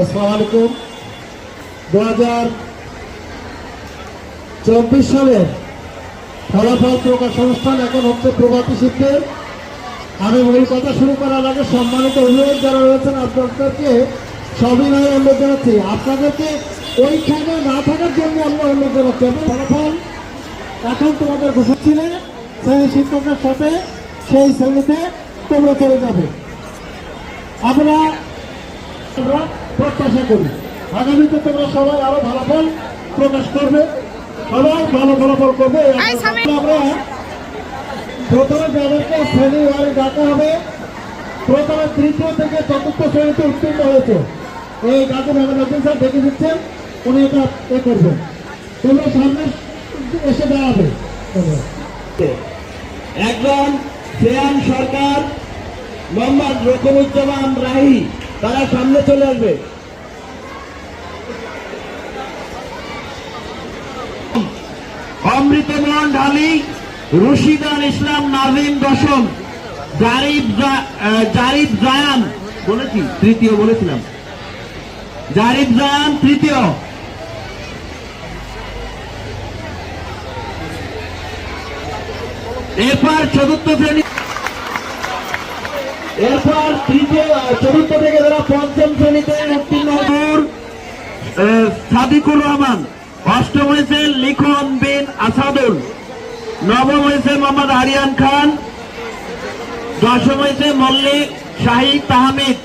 আসসালামু দু হাজার চব্বিশ সালের ফলাফল প্রকাশ অনুষ্ঠান এখন হচ্ছে শিল্পের আমি মূল কথা শুরু করার আগে সম্মানিত অভিভাবক যারা রয়েছেন, আপনাদেরকে সবিনয় অনুরোধ জানাচ্ছি। আপনাদেরকে ওইখানে না থাকার জন্য আমরা অনুরোধ জানাচ্ছি। ফলাফল এখন তোমাদের ঘোষণা ছিল শ্রেণি শিক্ষকের সাথে সেই শ্রেণীতে তোমরা চলে যাবে। আমরা আমরা প্রত্যাশা করি। আগামীতে তোমরা সবাই আরও ভালো ফল প্রকাশ করবে। সবাই ভালো ফলাফল করবে। আমরা প্রথমে যাদেরকে শ্রেণি ওয়ারে ডাকা হবে প্রথমে তৃতীয় থেকে চতুর্থ শ্রেণীতে উত্তীর্ণ হয়েছে। এই গাছে মেহমান আব্দুল স্যার দেখে দিচ্ছেন উনি এটা এ করবেন। তোমরা সামনে এসে দাঁড়াবে। তোমরা। শ্রেয়ান সরকার, মোহাম্মদ রকমুজ্জামান রাহি, তারা সামনে চলে আসবে। অমৃতমোহন ঢালি, রশিদান ইসলাম নাজিম দশম জারিফ জারিফ জায়ান, বলেছি, তৃতীয় বলেছিলাম। জারিফ জায়ান তৃতীয়। এরপর চতুর্থ শ্রেণি এরপর তৃতীয় চতুর্থ থেকে যারা পঞ্চম শ্রেণীতে উত্তীর্ণ হন সাদিকুর রহমান, অষ্টম হয়েছে লিখন বিন আসাদুল, নবম হয়েছে মোহাম্মদ আরিয়ান খান, দশম হয়েছে মল্লিক শাহিদ তাহমিদ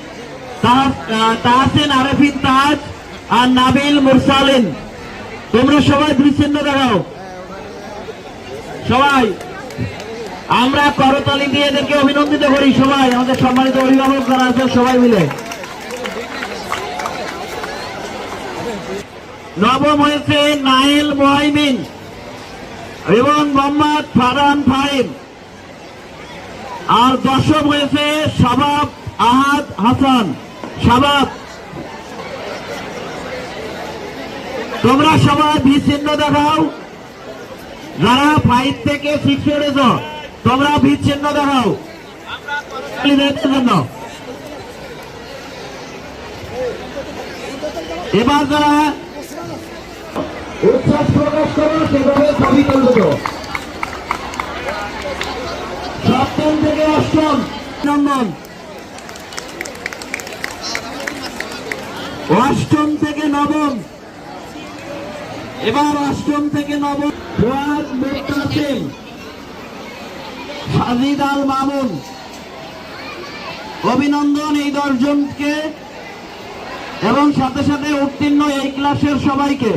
তাহসিন আরেফিন তাজ আর নাবিল মুরসালিন। তোমরা সবাই বিচ্ছিন্ন দেখাও। সবাই। আমরা করতালি দিয়ে এদেরকে অভিনন্দিত করি সবাই, আমাদের সম্মানিত অভিভাবক যারা আছে সবাই মিলে। নবম হয়েছে নাইল মোহাইমিন এবং মোহাম্মদ ফারহান ফাহিম। আর দশম হয়েছে শাবাব আহাদ হাসান, শাবাব। তোমরা সবাই বিচ্ছিন্ন দেখাও, যারা ফাইভ থেকে সিক্স এড়েছ তোমরা বিচ্ছিন্ন দেখাও। ছেলেদের জন্য এবার যারা উচ্ছ্বাস প্রকাশ করো সেভাবে ছবি তুলবে সপ্তম থেকে অষ্টম। নম্বর অষ্টম থেকে নবম। এবার অষ্টম থেকে নবম। ফুয়াদ মুক্তাসিম সাজিদ আল মামুন। অভিনন্দন এই দশজনকে। এবং সাথে সাথে উত্তীর্ণ এই ক্লাসের সবাইকে।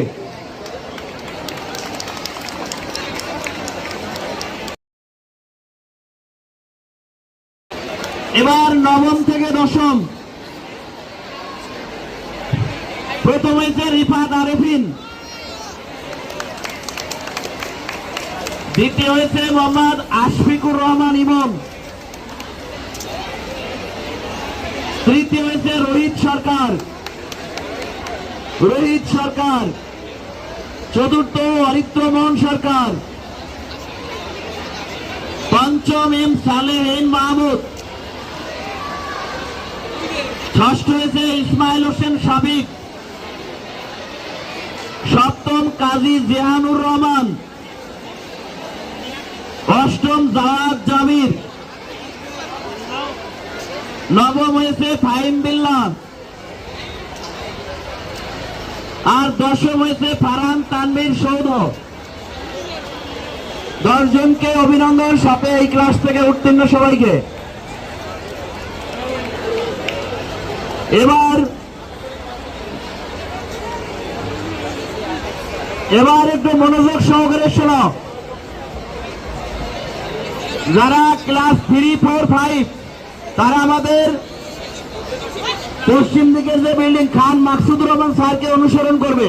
এবার নবম থেকে দশম। প্রথম হয়েছে রিফাত আরেফিন। দ্বিতীয় হয়েছে মোহাম্মদ আশফিকুর রহমান ইমন তৃতীয় হয়েছে রোহিত সরকার। রোহিত সরকার। চতুর্থ অরিত্রমোহন সরকার। পঞ্চম এম সালেহীন মাহমুদ। ষষ্ঠ হয়েছে ইসমাইল হোসেন সাবিক। সপ্তম কাজী জেহানুর রহমান। অষ্টম জাহাদ জামির। নবম হয়েছে ফাহিম বিল্লাহ আর দশম হয়েছে ফারহান তানভীর সৌধ। দশজনকে অভিনন্দন সাথে এই ক্লাস থেকে উত্তীর্ণ সবাইকে। এবার এবার একটু মনোযোগ সহকারে শোনো যারা ক্লাস থ্রি, ফোর, ফাইভ, তারা আমাদের পশ্চিম দিকের যে বিল্ডিং, খান মাকসুদ রহমান স্যারকে অনুসরণ করবে।